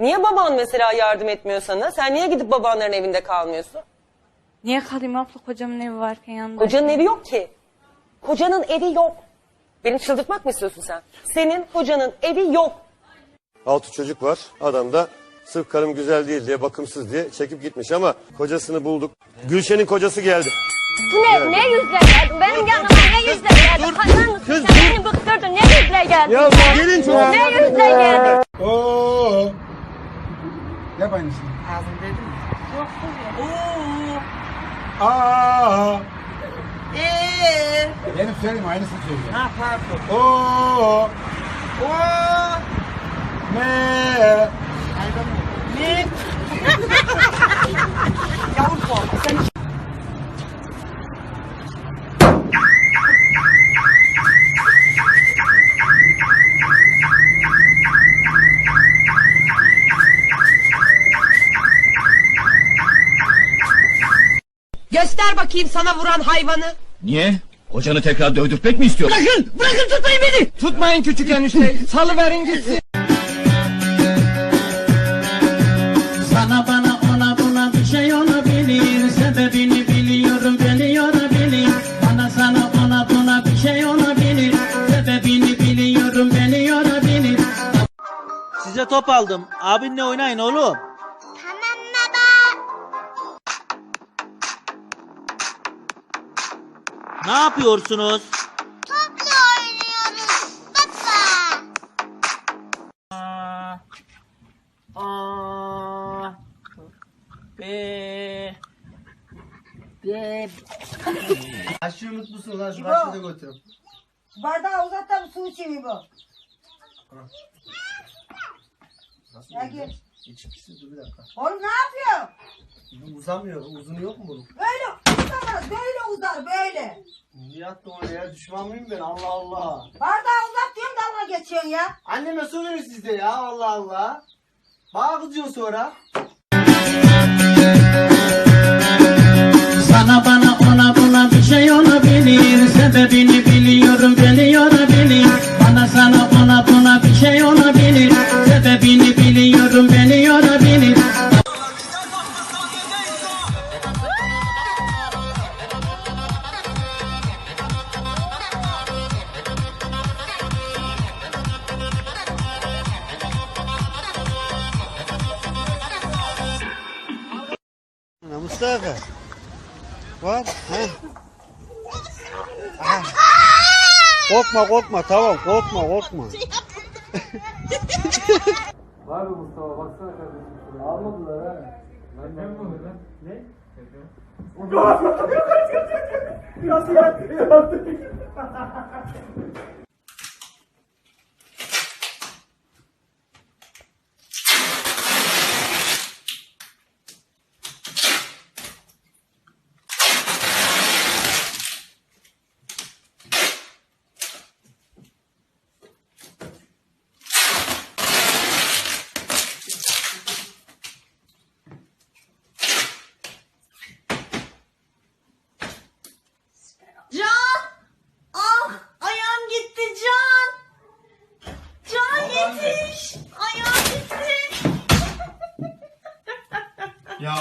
Niye baban mesela yardım etmiyor sana? Sen niye gidip babanların evinde kalmıyorsun? Niye kalayım abla kocamın evi varken yanında? Kocanın evi yok ki. Kocanın evi yok. Beni çıldırtmak mı istiyorsun sen? Senin kocanın evi yok. Altı çocuk var. Adam da sırf karım güzel değil diye, bakımsız diye çekip gitmiş ama kocasını bulduk. Gülşen'in kocası geldi. Ne, ne yüzle geldin? Benim yanıma ne yüzle geldin? Hayvan mısın sen? Beni bıktırdın. Ne yüzle geldin? Ya gelin çok- Ne yüzle geldin? Oo. Yap aynısını. Ağzım dedim mi? Yok Oo. Aa. Eee. Benim söyleyeyim aynısını söyleyeceğim. Ha pardon. Oo. Oo. Ne? Ne? Göster bakayım sana vuran hayvanı. Niye? Kocanı tekrar dövdürtmek mi istiyorsun? Bırakın, bırakın tutmayın beni. Tutmayın küçük enişte. Salıverin gitsin. Sana bana ona buna bir şey olabilir Sebebini biliyorum biliyor bilir Bana sana ona buna bir şey olabilir Sebebini biliyorum biliyor bilir Size top aldım. Abinle oynayın oğlum. Ne yapıyorsunuz? Topla oynuyoruz baba. Aa. Be. Be. Aşıyı unutmuşsun lan şu başlığı götür. Bardağı uzat da su içeyim bu. Ya gel. İçmişsin dur bir dakika. Oğlum ne yapıyor? Bu uzamıyor. Uzunu yok mu bunun? Böyle uzamaz, böyle uzar, böyle. Niye attın oraya? Düşman mıyım ben? Allah Allah. Bardağı uzat diyorum dalga geçiyorsun ya. Anneme soruyoruz sizde ya. Allah Allah. Bana kızıyorsun sonra. Sana bana ona buna bir şey olabilir Sebebini biliyorum biliyor bilir Bana sana ona buna bir şey olabilir Sebebini biliyorum Mustafa. Var. He. Korkma korkma tamam korkma korkma. Var mı Mustafa baksana kardeşim şuraya. Almadılar ha. Ben ben mi lan? Ne? Nasıl yaptı? Ja.